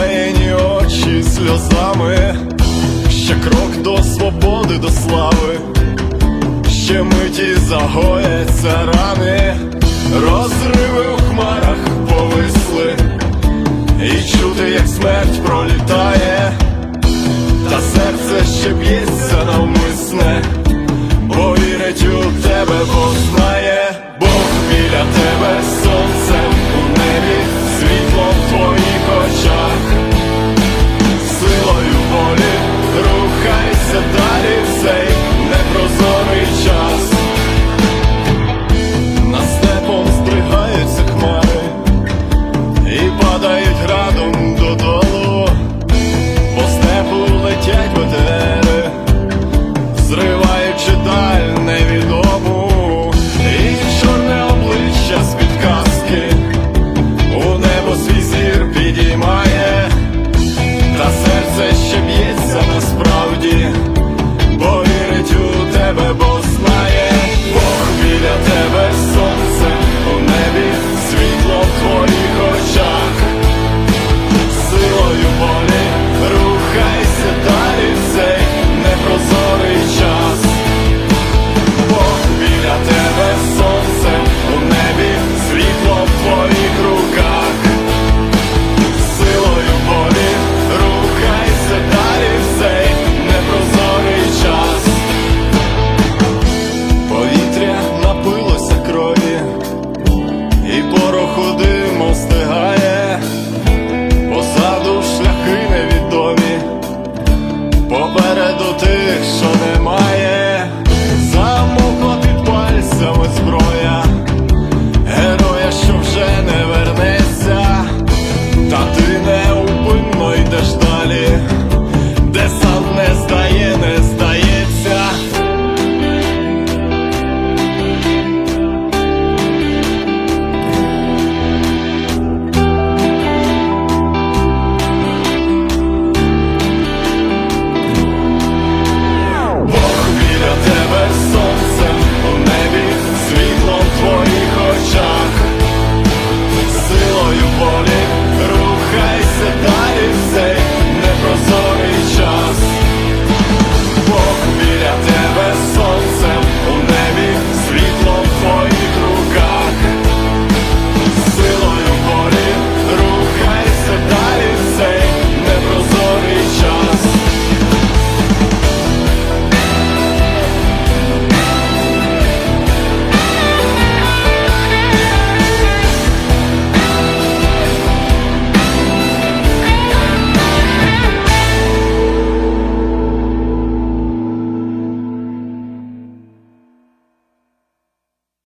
заклеєні очі сльозами, ще крок до свободи, до слави, ще миті загояться рани, розриви у хмарах повисли, і чути, як смерть пролітає, та серце ще б'ється навмисне, бо вірить у тебе, бо знає.